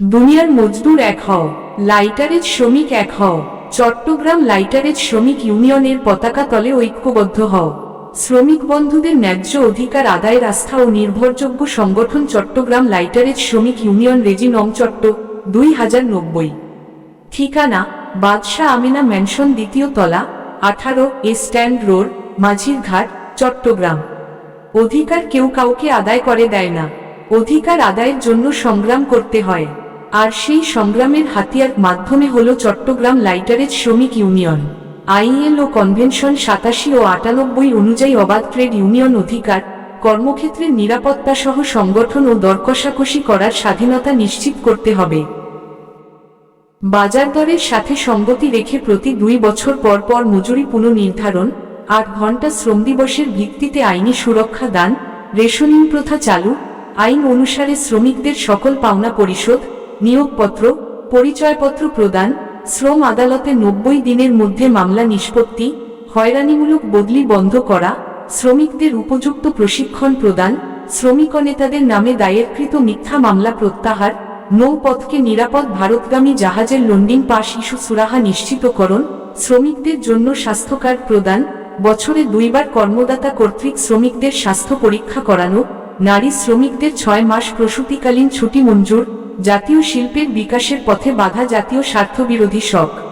দুনিয়ার মজদুর এক হও লাইটারেজ শ্রমিক এক হও, চট্টগ্রাম লাইটারেজ শ্রমিক ইউনিয়নের পতাকা তলে ঐক্যবদ্ধ হও। শ্রমিক বন্ধুদের ন্যায্য অধিকার আদায়ের আস্থা ও নির্ভরযোগ্য সংগঠন চট্টগ্রাম লাইটারেজ শ্রমিক ইউনিয়ন রেজি নং চট্ট, দুই হাজার নব্বই। ঠিকানা, বাদশাহ আমিনা ম্যানশন দ্বিতীয় তলা, আঠারো A strand road, Majhirghat, Chattogram. অধিকার কেউ কাউকে আদায় করে দেয় না। অধিকার আদায়ের জন্য সংগ্রাম করতে হয়। আর সেই সংগ্রামের হাতিয়ার মাধ্যমে হল চট্টগ্রাম লাইটারেজ শ্রমিক ইউনিয়ন। আইএল ও কনভেনশন সাতাশি ও আটানব্বই অনুযায়ী অবাধ ট্রেড ইউনিয়ন অধিকার, কর্মক্ষেত্রের নিরাপত্তা সহ সংগঠন ও দরকষাকষি করার স্বাধীনতা নিশ্চিত করতে হবে। বাজার দরের সাথে সঙ্গতি রেখে প্রতি দুই বছর পর পর মজুরি পুনর্নির্ধারণ, আট ঘণ্টা শ্রম দিবসের ভিত্তিতে আইনি সুরক্ষা দান, রেশনিং প্রথা চালু, আইন অনুসারে শ্রমিকদের সকল পাওনা পরিশোধ নিয়োগপত্র, পরিচয়পত্র প্রদান, শ্রম আদালতে নব্বই দিনের মধ্যে মামলা নিষ্পত্তি, হয়রানিমূলক বদলি বন্ধ করা, শ্রমিকদের উপযুক্ত প্রশিক্ষণ প্রদান শ্রমিক নেতাদের নামে দায়েরকৃত মিথ্যা মামলা প্রত্যাহার, নৌপথকে নিরাপদ ভারতগামী জাহাজের লন্ডিং পাশ ইস্যু সুরাহা নিশ্চিতকরণ, শ্রমিকদের জন্য স্বাস্থ্য কার্ড প্রদান, বছরে দুইবার কর্মদাতা কর্তৃক শ্রমিকদের স্বাস্থ্য পরীক্ষা করানো, নারী শ্রমিকদের ছয় মাস প্রসূতিকালীন ছুটি মঞ্জুর জাতীয় শিল্পের বিকাশের পথে বাধা জাতীয় স্বার্থবিরোধী শখ।